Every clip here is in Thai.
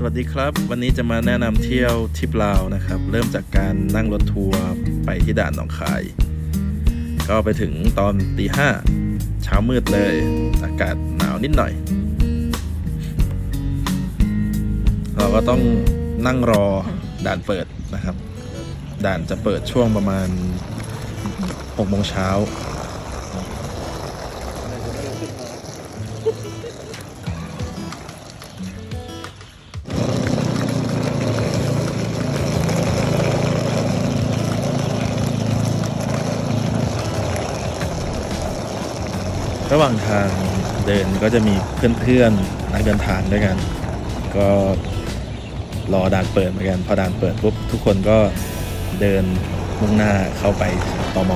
สวัสดีครับ วันนี้จะมาแนะนำเที่ยวทิปลาวนะครับ เริ่มจากการนั่งรถทัวร์ไปที่ด่านหนองคาย ก็ไปถึงตอนตีห้าเช้ามืดเลย อากาศหนาวนิดหน่อย เราก็ต้องนั่งรอด่านเปิดนะครับ ด่านจะเปิดช่วงประมาณ6โมงเช้า ระหว่างทางเดินก็จะมีเพื่อนๆนักเดินทางด้วยกัน ก็รอด่านเปิดเหมือนกันพอด่านเปิดปุ๊บทุกคนก็เดินมุ่งหน้าเข้าไปตม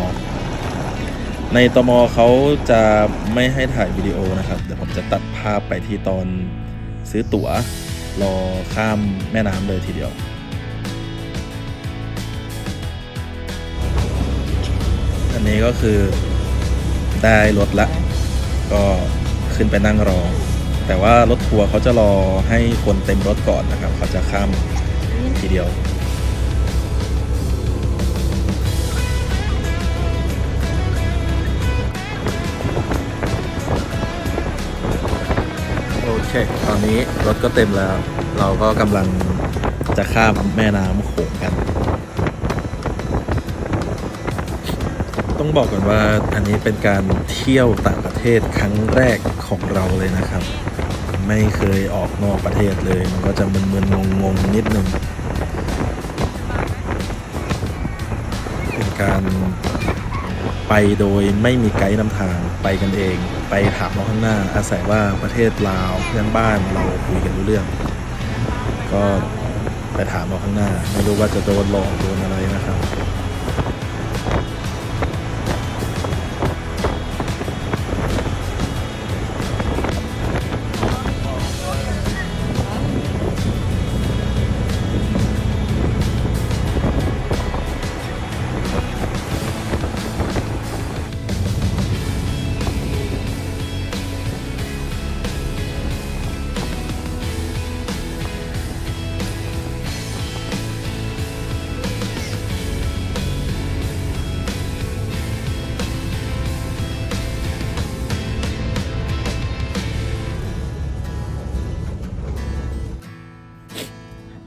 ในตมเขาจะไม่ให้ถ่ายวิดีโอนะครับ เดี๋ยวผมจะตัดภาพไปที่ตอนซื้อตั๋ว รอข้ามแม่น้ำเลยทีเดียว อันนี้ก็คือได้รถละ ก็ขึ้นไปนั่งรอ แต่ว่ารถทัวร์เขาจะรอให้คนเต็มรถก่อนนะครับเขาจะข้ามทีเดียวโอเค ตอนนี้รถก็เต็มแล้ว เราก็กำลังจะข้ามแม่น้ำโขงกัน ต้องบอกก่อนว่าอันนี้เป็นการเที่ยวต่างประเทศครั้งแรกของเราเลยนะครับ ไม่เคยออกนอกประเทศเลย มันก็จะมึนๆงงๆนิดนึงเป็นการไปโดยไม่มีไกด์นำทางไปกันเอง ไปถามเราข้างหน้า อาศัยว่าประเทศลาวเพื่อนบ้านเราคุยกันรู้เรื่อง ก็ไปถามเราข้างหน้า ไม่รู้ว่าจะโดนหลอกโดนอะไรนะครับ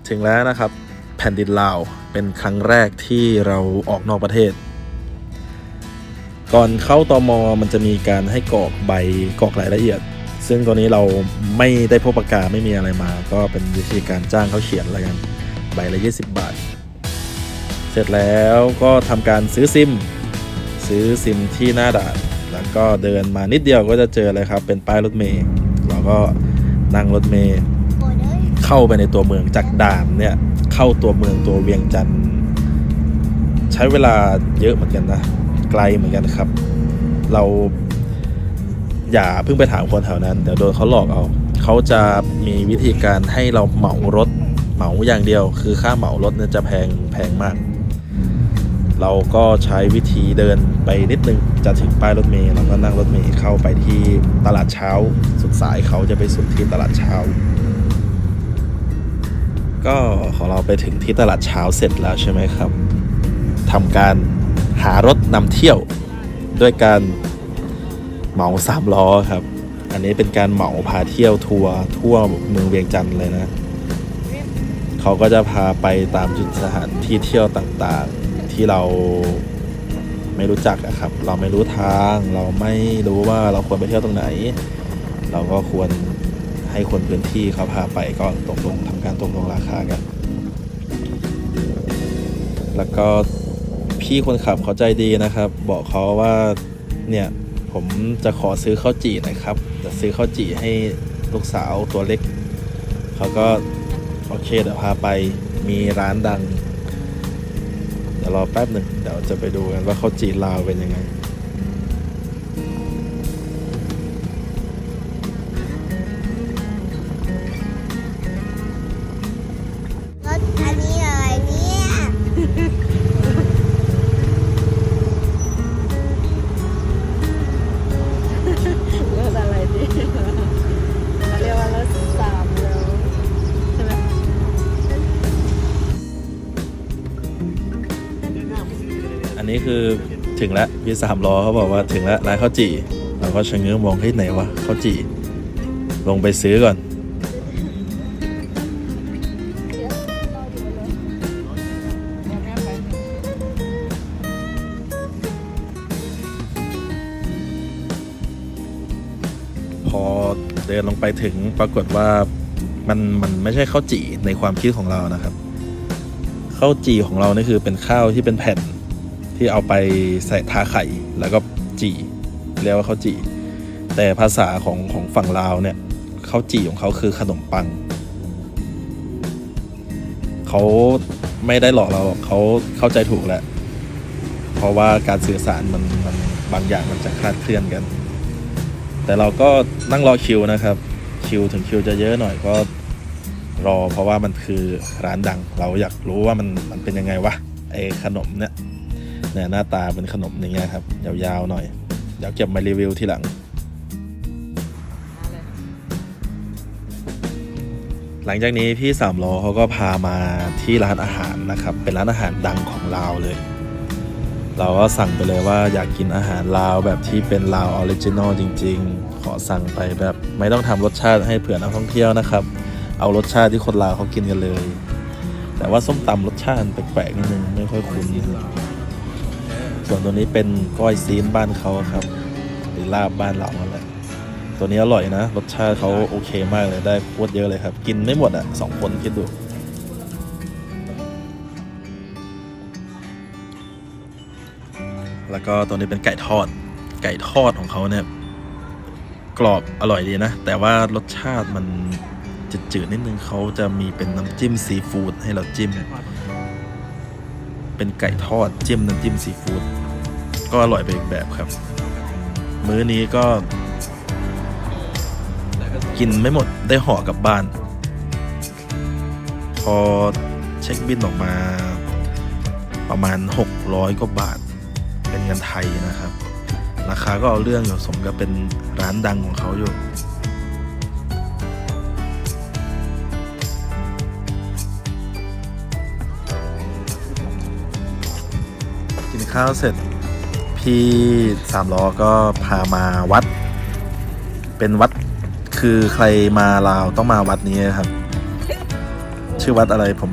ถึงแล้วนะครับ แผ่นดินลาวเป็นครั้งแรกที่เราออกนอกประเทศ ก่อนเข้าตอมอมันจะมีการให้กรอกใบกรอกรายละเอียด ซึ่งตัวนี้เราไม่ได้พบประกาศไม่มีอะไรมา ก็เป็นวิธีการจ้างเขาเขียนอะไรกัน ใบละ 20 บาท เสร็จแล้วก็ทำการซื้อซิม ซื้อซิมที่หน้าด่านแล้วก็เดินมานิดเดียวก็จะเจอเลยครับ เป็นป้ายรถเมล์เราก็นั่งรถเมล์ เข้าไปในตัวเมืองจากด่านเนี่ยเข้าตัวเมืองตัวเวียงจันทร์ใช้เวลาเยอะเหมือนกันนะ ไกลเหมือนกันครับ เราอย่าเพิ่งไปถามคนแถวนั้น เดี๋ยวโดนเขาหลอกเอา เขาจะมีวิธีการให้เราเหมารถเหมาอย่างเดียว คือค่าเหมารถเนี่ยจะแพงแพงมาก เราก็ใช้วิธีเดินไปนิดนึงจะถึงป้ายรถเมล์เราก็นั่งรถเมล์เข้าไปที่ตลาดเช้า สุดสายเขาจะไปสุดที่ตลาดเช้า ก็ของเราไปถึงที่ตลาดเช้าเสร็จแล้วใช่ไหมครับทำการหารถนำเที่ยวด้วยการเหมาสามล้อครับ อันนี้เป็นการเหมาพาเที่ยวทัวร์ทั่วเมืองเวียงจันทร์เลยนะ เขาก็จะพาไปตามจุดสถานที่เที่ยวต่างๆที่เราไม่รู้จักอะครับ เราไม่รู้ทาง เราไม่รู้ว่าเราควรไปเที่ยวตรงไหน เราก็ควร ให้คนพื้นที่เขาพาไปก็ตกลงทำการตกลงราคากัน แล้วก็พี่คนขับเขาใจดีนะครับ บอกเขาว่าเนี่ยผมจะขอซื้อข้าวจี่หน่อยครับจะซื้อข้าวจี่ให้ลูกสาวตัวเล็ก เขาก็โอเคเดี๋ยวพาไปมีร้านดัง เดี๋ยวรอแป๊บหนึ่งเดี๋ยวจะไปดูกันว่าข้าวจี่ลาวเป็นยังไง ถึงแล้วพี่สามล้อเขาบอกว่าถึงแล้วร้านข้าวจี่เราก็ชะเง้อมองเฮ้ไหนวะข้าวจี่ลงไปซื้อก่อนพอเดินลงไปถึงปรากฏว่ามันมันไม่ใช่ข้าวจี่ในความคิดของเรานะครับข้าวจี่ของเรานี่คือเป็นข้าวที่เป็นแผ่น ที่เอาไปใส่ทาไข่แล้วก็จี่เรียกว่าข้าวจี่แต่ภาษาของของฝั่งลาวเนี่ยข้าวจี่ของเขาคือขนมปังเขาไม่ได้หลอกเราเขาเข้าใจถูกแหละ เพราะว่าการสื่อสารมันมันบางอย่างมันจะคลาดเคลื่อนกัน แต่เราก็นั่งรอคิวนะครับ คิวถึงคิวจะเยอะหน่อยก็รอเพราะว่ามันคือร้านดัง เราอยากรู้ว่ามันมันเป็นยังไงวะไอขนมเนี่ย เนี่ยหน้าตาเป็นขนมอย่างเงี้ยครับ ยาวๆหน่อย เดี๋ยวเก็บมารีวิวทีหลัง หลังจากนี้พี่สามล้อเขาก็พามาที่ร้านอาหารนะครับ เป็นร้านอาหารดังของลาวเลย เราก็สั่งไปเลยว่าอยากกินอาหารลาวแบบที่เป็นลาวออริจินอลจริง ๆ ขอสั่งไปแบบไม่ต้องทำรสชาติให้เผื่อนักท่องเที่ยวนะครับ เอารสชาติที่คนลาวเขากินกันเลยแต่ว่าส้มตำรสชาติแปลกๆนิดนึง ไม่ค่อยคุ้น ส่วนตัวนี้เป็นก้อยซีนบ้านเขาครับ หรือลาบบ้านเรานั่นแหละตัวนี้อร่อยนะ รสชาติเขาโอเคมากเลยได้โคตรเยอะเลยครับ กินไม่หมดอะสองคนคิดดูแล้วก็ตัวนี้เป็นไก่ทอด ไก่ทอดของเขาเนี่ย กรอบอร่อยดีนะ แต่ว่ารสชาติมันจืดๆนิดนึงเขาจะมีเป็นน้ำจิ้มซีฟู้ดให้เราจิ้ม เป็นไก่ทอดจิ้มน้ำจิ้มซีฟู้ดก็อร่อยไปอีกแบบครับ มื้อนี้ก็ กินไม่หมดได้ห่อกลับบ้าน พอเช็คบินออกมาประมาณ 600 กว่าบาท เป็นเงินไทยนะครับ ราคาก็เอาเรื่องอยู่สมกับเป็นร้านดังของเขาอยู่ ข้าวเสร็จพี่สามล้อก็พามาวัด เป็นวัดคือใครมาลาวต้องมาวัดนี้ครับ ชื่อวัดอะไรผม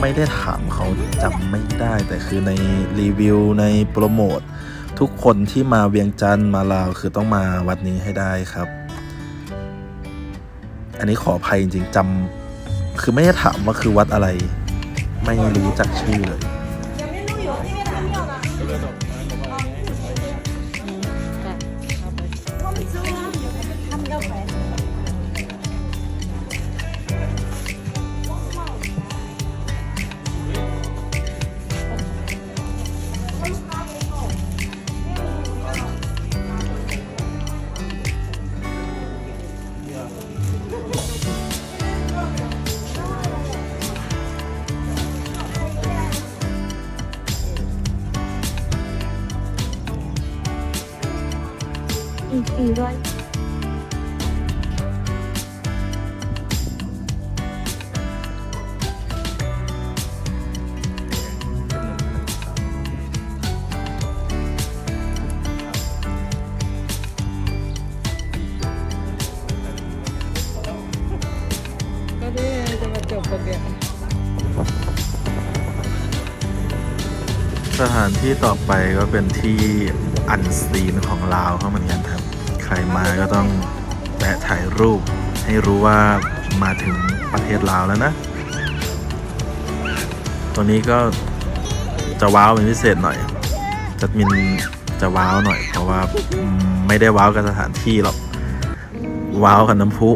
ไม่ได้ถามเขาจำไม่ได้ แต่คือในรีวิวในโปรโมททุกคนที่มาเวียงจันทร์มาลาวคือต้องมาวัดนี้ให้ได้ครับ อันนี้ขออภัยจริงๆจำคือไม่ได้ถามว่าคือวัดอะไร ไม่รู้จักชื่อเลยานที่ต่อไปก็เป็นที่อันซีนของลาวเขาเหมือนกันครับ ใครมาก็ต้องแวะถ่ายรูป ให้รู้ว่ามาถึงประเทศลาวแล้วนะ ตัวนี้ก็จะว้าวเป็นพิเศษหน่อย จัดมินจะว้าวหน่อย เพราะว่าไม่ได้ว้าวกับสถานที่หรอก ว้าวกับน้ำพุ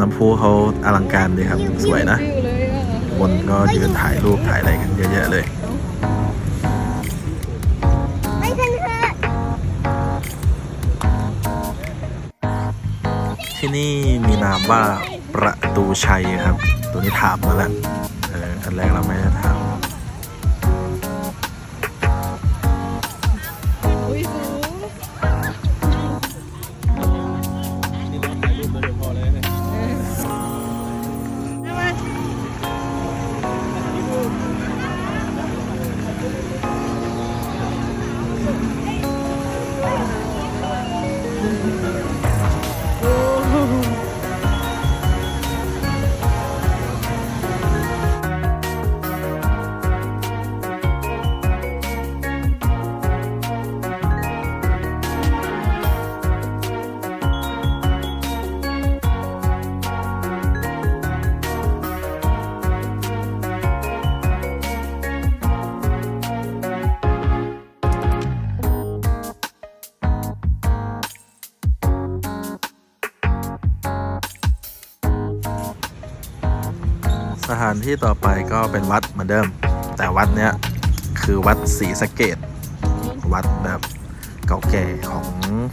น้ำพุเขาอลังการดีครับ สวยนะ คนก็ยืนถ่ายรูปถ่ายอะไรกันเยอะแยะเลย ที่นี่มีนามว่าประตูชัยครับ ตัวนี้ถามมาแล้วเอออันแรกเราไม่ได้ถาม เป็นวัดเหมือนเดิม แต่วัดเนี้ยคือวัดศรีสะเกดวัดแบบเก่าแก่ของ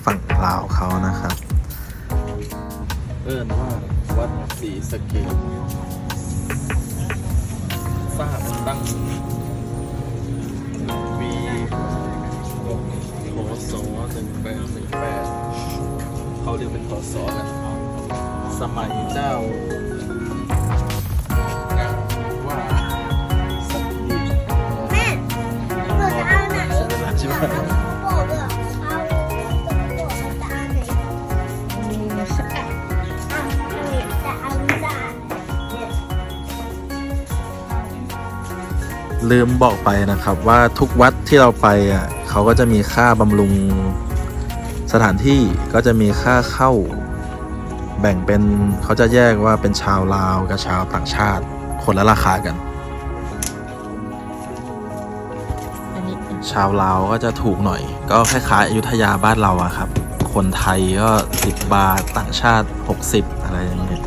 ฝั่งลาวเขานะครับ เอิ้นว่าวัดศรีสะเกดสร้างตั้งปีพศหนึ่งแปดหนึ่งแปดเขาเรียกเป็นพศนะสมัยเจ้าว่า ลืมบอกไปนะครับว่าทุกวัดที่เราไปอะเขาก็จะมีค่าบำรุงสถานที่ก็จะมีค่าเข้า แบ่งเป็นเขาจะแยกว่าเป็นชาวลาวกับชาวต่างชาติคนละราคากัน ชาวลาวก็จะถูกหน่อย ก็คล้ายๆอยุธยาบ้านเราอะครับ คนไทยก็ 10 บาทต่างชาติ 60 อะไรอย่างเงี้ย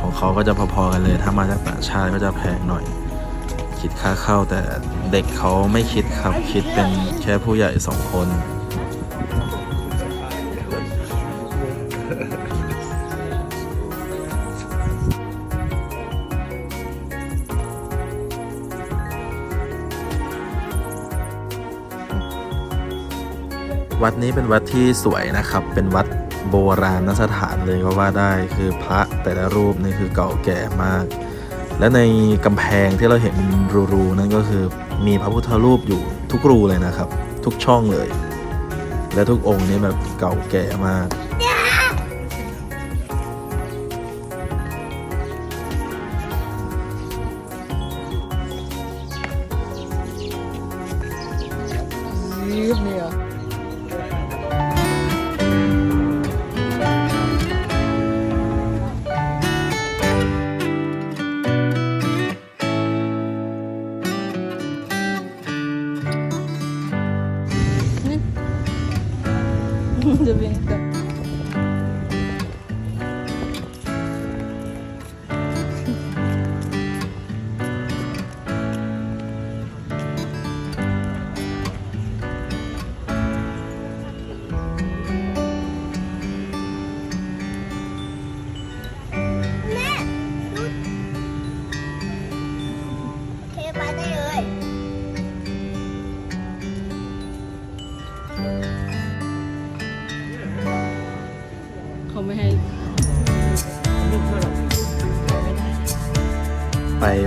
ของเขาก็จะพอๆกันเลย ถ้ามาจากต่างชาติก็จะแพงหน่อย คิดค่าเข้าแต่เด็กเขาไม่คิดครับ คิดเป็นแค่ผู้ใหญ่สองคน วัดนี้เป็นวัดที่สวยนะครับ เป็นวัดโบราณสถานเลยก็ว่าได้คือพระแต่ละรูปนี่คือเก่าแก่มาก และในกำแพงที่เราเห็นรูๆนั่นก็คือมีพระพุทธรูปอยู่ทุกรูเลยนะครับ ทุกช่องเลย และทุกองค์นี้แบบเก่าแก่มาก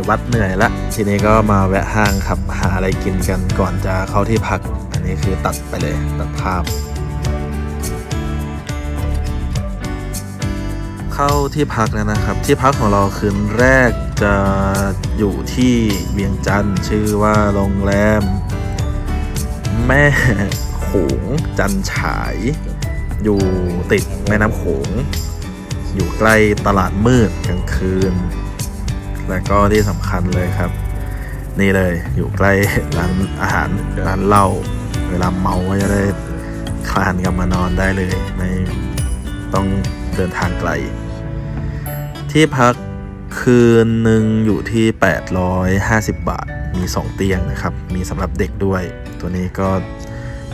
วัดเหนื่อยละทีนี้ก็มาแวะห้างครับหาอะไรกินกันก่อนจะเข้าที่พัก อันนี้คือตัดไปเลยตัดภาพ เข้าที่พักแล้วนะครับ ที่พักของเราคืนแรกจะอยู่ที่เวียงจันทร์ชื่อว่าโรงแรม แม่โขงจันฉาย อยู่ติดแม่น้ำโขง อยู่ใกล้ตลาดมืดกลางคืน แล้วก็ที่สำคัญเลยครับ นี่เลยอยู่ใกล้ร้านอาหารร้านเหล้าเวลาเมาก็จะได้คลานกลับมานอนได้เลย ไม่ต้องเดินทางไกล ที่พักคืนหนึ่งอยู่ที่ 850 บาท มี 2 เตียงนะครับ มีสำหรับเด็กด้วย ตัวนี้ก็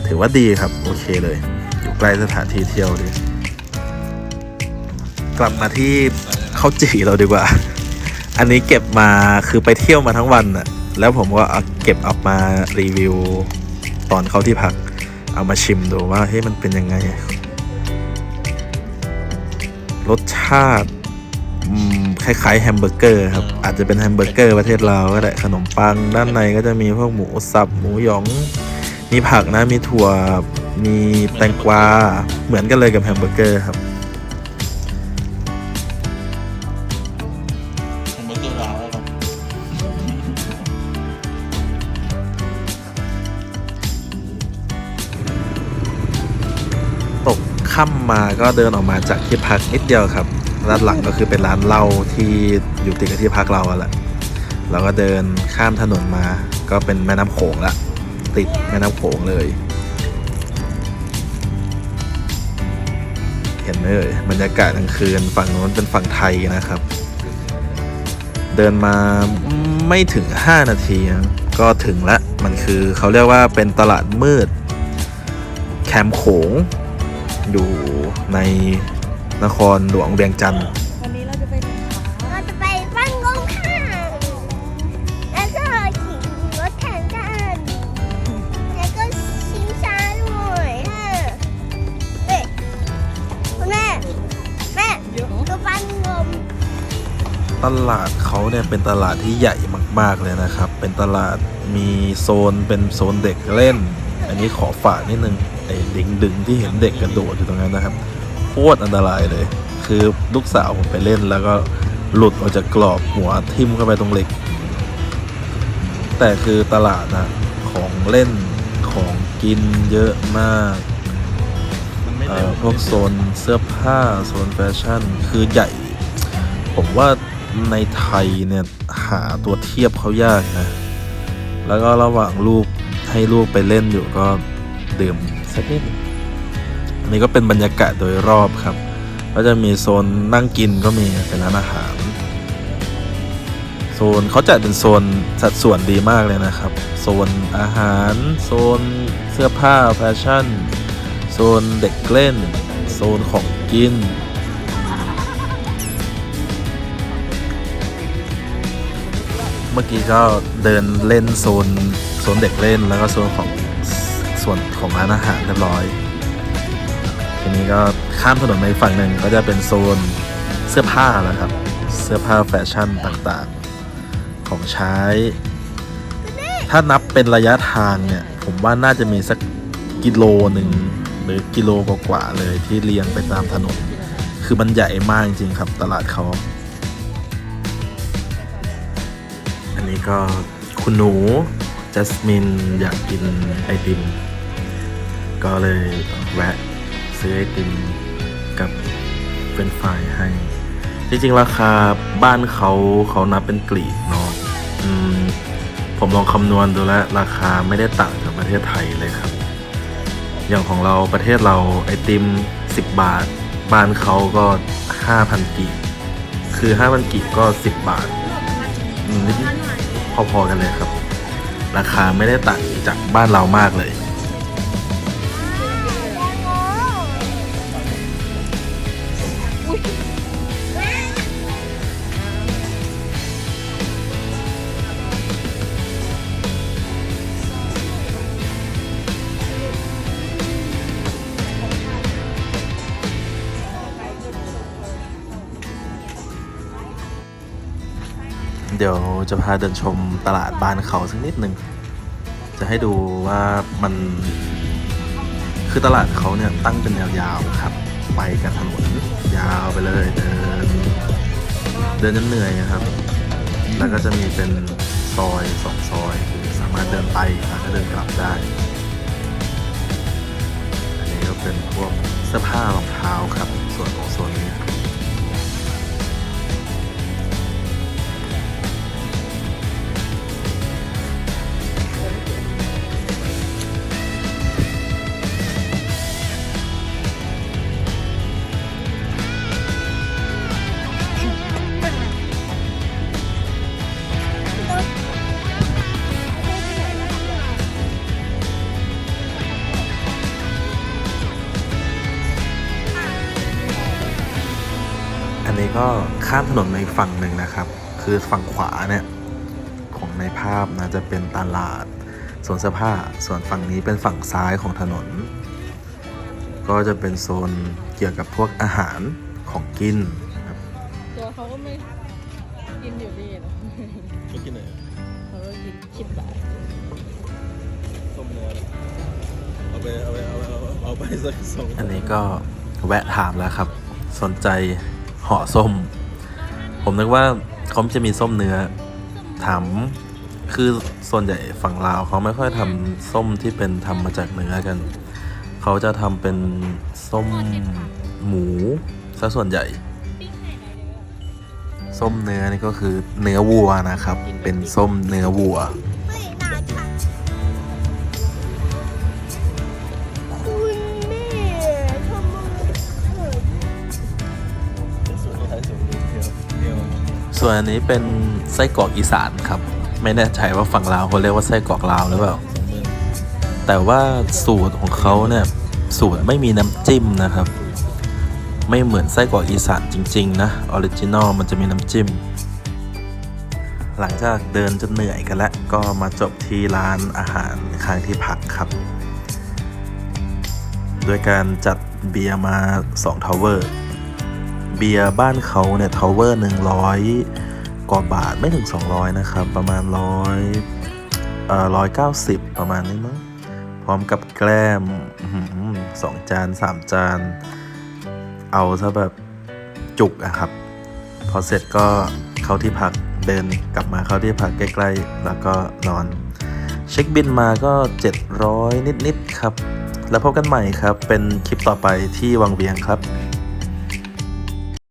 ถือว่าดีครับ โอเคเลย อยู่ใกล้สถานที่เที่ยวดี กลับมาที่ข้าวจี่เราดีกว่า อันนี้เก็บมาคือไปเที่ยวมาทั้งวันน่ะแล้วผมก็เอาเก็บเออกมารีวิวตอนเข้าที่พัก เอามาชิมดูว่าเฮ้ยมันเป็นยังไง รสชาติคล้ายๆแฮมเบอร์เกอร์ครับ อาจจะเป็นแฮมเบอร์เกอร์ประเทศเราก็ได้ขนมปัง ด้านในก็จะมีพวกหมูสับ หมูหยอง มีผักนะมีถั่ว มีแตงกวา เหมือนกันเลยกับแฮมเบอร์เกอร์ครับ ค่ำมาก็เดินออกมาจากที่พักนิดเดียวครับด้านหลังก็คือเป็นร้านเหล้าที่อยู่ติดกับที่พักเราอะแหละเราก็เดินข้ามถนนมา ก็เป็นแม่น้ำโขงละติดแม่น้ำโขงเลย เห็นไหมเอ่ยบรรยากาศกลางคืนฝั่งโน้นเป็นฝั่งไทยนะครับ เดินมาไม่ถึง 5 นาทีก็ถึงละมันคือเขาเรียกว่าเป็นตลาดมืด แคมโขง อยู่ในนครหลวงเวียงจันทร์วันนี้เราจะไปไหนคะเราจะไปบ้านงงค่ะแล้วก็ขี่รถแข่งกันแล้วก็ชิงช้าด้วยค่ะเอ๊ะคุณแม่ แม่ดูบ้านงมตลาดเขาเนี่ยเป็นตลาดที่ใหญ่มาก ๆ เลยนะครับ เป็นตลาดมีโซนเป็นโซนเด็กเล่น อันนี้ขอฝากนิดนึงไอ้ดึงดึงๆที่เห็นเด็กกระโดดอยู่ตรงนั้นนะครับโคตรอันตรายเลย คือลูกสาวผมไปเล่นแล้วก็หลุดออกจากกรอบหัวทิ่มเข้าไปตรงเหล็ก แต่คือตลาดนะของเล่นของกินเยอะมากเอ่อพวกโซนเสื้อผ้าโซนแฟชั่น คือใหญ่ ผมว่าในไทยเนี่ย หาตัวเทียบเขายากนะ แล้วก็ระหว่างลูก ให้ลูกไปเล่นอยู่ก็ดื่มสักนิดอันนี้ก็เป็นบรรยากาศโดยรอบครับ ก็จะมีโซนนั่งกินก็มีเป็นร้านอาหาร โซนเขาจัดเป็นโซนสัดส่วนดีมากเลยนะครับ โซนอาหาร โซนเสื้อผ้าแฟชั่น โซนเด็กเล่น โซนของกินเมื่อกี้ก็เดินเล่นโซน โซนเด็กเล่นแล้วก็โซนของส่วนของร้านอาหารเรียบร้อย ทีนี้ก็ข้ามถนนไปฝั่งหนึ่งก็จะเป็นโซนเสื้อผ้าแล้วครับ เสื้อผ้าแฟชั่นต่างๆ ของใช้ ถ้านับเป็นระยะทางเนี่ย ผมว่าน่าจะมีสักกิโลหนึ่งหรือกิโลกว่าๆเลยที่เรียงไปตามถนน คือมันใหญ่มากจริงๆครับตลาดเขา อันนี้ก็คุณหนู จัสมินอยากกินไอติม ก็เลยแวะซื้อไอติมกับเฟรนช์ฟรายให้ จริง ๆ ราคาบ้านเขาเขานับเป็นกลีบเนาะผมลองคำนวณดูแล้ว ราคาไม่ได้ต่างจากประเทศไทยเลยครับ อย่างของเราประเทศเราไอติม 10 บาท บ้านเขาก็ 5,000กีคือ 5,000กีก็ 10 บาทอืมนิดพอๆกันเลยครับ ราคาไม่ได้ต่างจากบ้านเรามากเลย จะพาเดินชมตลาดบ้านเขาสักนิดหนึ่ง จะให้ดูว่ามันคือตลาดเขาเนี่ยตั้งเป็นแนวยาวครับ ไปกับถนนยาวไปเลยเดินเดินจนเหนื่อยนะครับ แล้วก็จะมีเป็นซอยสองซอยคือสามารถเดินไปแล้วก็เดินกลับได้ อันนี้ก็เป็นพวกเสื้อผ้ารองเท้าครับ ส่วนของโซนนี้ นนี้ก็ข้ามถนนมาอีกฝั่งหนึ่งนะครับ คือฝั่งขวาเนี่ยของในภาพนะจะเป็นตลาดสวนเสื้อผ้า ส่วนฝั่งนี้เป็นฝั่งซ้ายของถนน ก็จะเป็นโซนเกี่ยวกับพวกอาหารของกินครับตัวเขาก็ไม่กินอยู่ดีนะไม่กินเลยเขาก็กินชิบบาทส้มเนื้อเอาไปเอาไปเอาไปเอาไปสักสองอันนี้ก็แวะถามแล้วครับ สนใจ ห่อส้ม ผมนึกว่าเขาจะมีส้มเนื้อถามคือส่วนใหญ่ฝั่งลาวเขาไม่ค่อยทำส้มที่เป็นทำมาจากเนื้อกัน เขาจะทำเป็นส้มหมูซะส่วนใหญ่ ส้มเนื้อนี่ก็คือเนื้อวัวนะครับ เป็นส้มเนื้อวัว ส่วนอันนี้เป็นไส้กรอกอีสานครับ ไม่แน่ใจว่าฝั่งลาวเขาเรียกว่าไส้กรอกลาวหรือเปล่า แต่ว่าสูตรของเขาเนี่ยสูตรไม่มีน้ำจิ้มนะครับ ไม่เหมือนไส้กรอกอีสานจริง ๆ นะออริจินอลมันจะมีน้ำจิ้ม หลังจากเดินจนเหนื่อยกันแล้วก็มาจบที่ร้านอาหารข้างที่พักครับ โดยการจัดเบียร์มา2ทาวเวอร์ เบียร์บ้านเขาเนี่ยทาวเวอร์หนึ่งร้อยกว่าบาทไม่ถึง 200 นะครับ ประมาณร้อยเอ่อร้อยเก้าสิบประมาณนี้มั้งพร้อมกับแกล้มสองจานสามจาน เอาซะแบบจุกอะครับ พอเสร็จก็เข้าที่พักเดินกลับมาเข้าที่พักใกล้ๆ แล้วก็นอน เช็คบินมาก็ 700 นิด ๆ ครับ แล้วพบกันใหม่ครับ เป็นคลิปต่อไปที่วังเวียงครับ